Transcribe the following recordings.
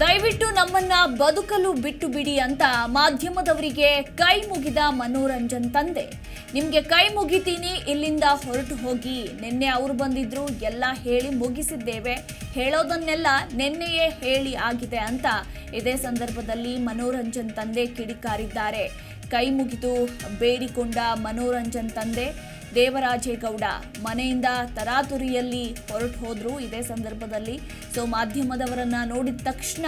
ದಯವಿಟ್ಟು ನಮ್ಮನ್ನ ಬದುಕಲು ಬಿಟ್ಟು ಬಿಡಿ ಅಂತ ಮಾಧ್ಯಮದವರಿಗೆ ಕೈ ಮುಗಿದ ಮನೋರಂಜನ್ ತಂದೆ. ನಿಮಗೆ ಕೈ ಮುಗಿತೀನಿ, ಇಲ್ಲಿಂದ ಹೊರಟು ಹೋಗಿ. ನಿನ್ನೆ ಅವರು ಬಂದಿದ್ರು, ಎಲ್ಲ ಹೇಳಿ ಮುಗಿಸಿದ್ದೇವೆ. ಹೇಳೋದನ್ನೆಲ್ಲ ನಿನ್ನೆಯೇ ಹೇಳಿ ಆಗಿದೆ ಅಂತ ಇದೇ ಸಂದರ್ಭದಲ್ಲಿ ಮನೋರಂಜನ್ ತಂದೆ ಕಿಡಿಕಾರಿದ್ದಾರೆ. ಕೈ ಮುಗಿದು ಬೇಡಿಕೊಂಡ ಮನೋರಂಜನ್ ತಂದೆ ದೇವರಾಜೇಗೌಡ ಮನೆಯಿಂದ ತರಾತುರಿಯಲ್ಲಿ ಹೊರಟು ಹೋದರು ಇದೇ ಸಂದರ್ಭದಲ್ಲಿ ಸೊ ಮಾಧ್ಯಮದವರನ್ನ ನೋಡಿದ ತಕ್ಷಣ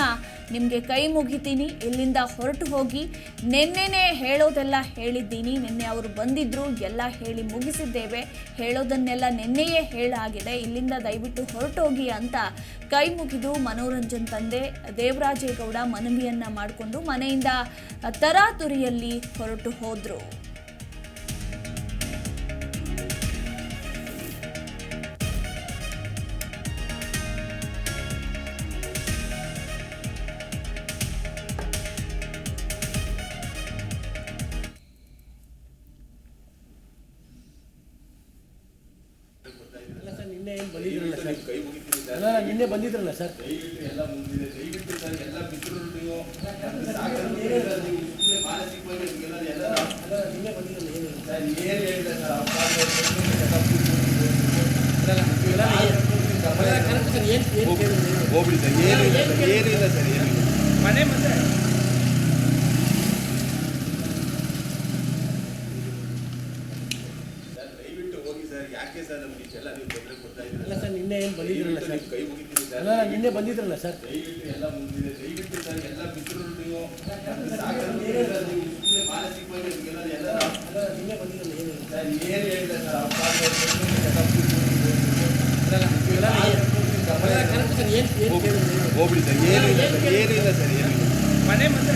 ನಿಮಗೆ ಕೈ ಮುಗಿತೀನಿ, ಇಲ್ಲಿಂದ ಹೊರಟು ಹೋಗಿ ನಿನ್ನೆನೇ ಹೇಳೋದೆಲ್ಲ ಹೇಳಿದ್ದೀನಿ. ನಿನ್ನೆ ಅವರು ಬಂದಿದ್ರು, ಎಲ್ಲ ಹೇಳಿ ಮುಗಿಸಿದ್ದೇವೆ. ಹೇಳೋದನ್ನೆಲ್ಲ ನಿನ್ನೆಯೇ ಹೇಳಾಗಿದೆ. ಇಲ್ಲಿಂದ ದಯವಿಟ್ಟು ಹೊರಟೋಗಿ ಅಂತ ಕೈ ಮುಗಿದು ಮನೋರಂಜನ್ ತಂದೆ ದೇವರಾಜೇಗೌಡ ಮನವಿಯನ್ನ ಮಾಡಿಕೊಂಡು ಮನೆಯಿಂದ ತರಾತುರಿಯಲ್ಲಿ ಹೊರಟು ಹೋದ್ರು. ನಿನ್ನೆ ಏನು ಬಂದಿದ್ರಲ್ಲ ಸರ್? ಅಲ್ಲ ನಿನ್ನೆ ಬಂದಿದ್ರಲ್ಲ ಸರ್? ಹೋಗ್ಬಿಡಿ ಸರ್ ಏನು ಇಲ್ಲ. ಸರ್ ಏನು ಇಲ್ಲ ಸರ್ ಏನು ಮನೆ ಮತ್ತೆ ಸರ್ ದಯವಿಟ್ಟು ಹೋಗಿ ಸರ್ ಯಾಕೆ ಸರ್ ನಮ್ಗೆ ಇಷ್ಟೆಲ್ಲ ನೀವು ತೊಂದರೆ ನಿನ್ನೆ ಏನು ಬಂದಿದ್ರಲ್ಲ ದಯವಿಟ್ಟು ಸರ್ ನೀವು ಕೈ ಮುಗಿತೀನಿ ಸರ್ ಅಲ್ಲ ನಿನ್ನೆ ಬಂದಿದ್ರಲ್ಲ ಸರ್ ದಯವಿಟ್ಟು ಎಲ್ಲ ಮುಂದಿದೆ ದಯವಿಟ್ಟು ಸರ್ ಎಲ್ಲ ಮಿತ್ರರು ನೀವು ಸಾಕಷ್ಟು ನೀವು ಸುಮ್ಮನೆ ಮಾನಸಿಕವಾಗಿ ನಿಮ್ಗೆಲ್ಲ ಎಲ್ಲ ಅಲ್ಲ ನಿನ್ನೆ ಬಂದಿದ್ರಲ್ಲ ಏನು ಸರ್ ಏನು ಹೇಳಿಲ್ಲ ಸರ್ ಅಲ್ಲ ಕರೆಕ್ಟ್ ಸರ್ ಏನು ಏನು ಕೇಳಿದ್ರು ಹೋಗ್ಬಿಡಿ ಸರ್ ಏನು ಇಲ್ಲ ಸರ್ ಏನು ಇಲ್ಲ ಸರ್ ಏನು ಇಲ್ಲ ಮನೆ ಮತ್ತೆ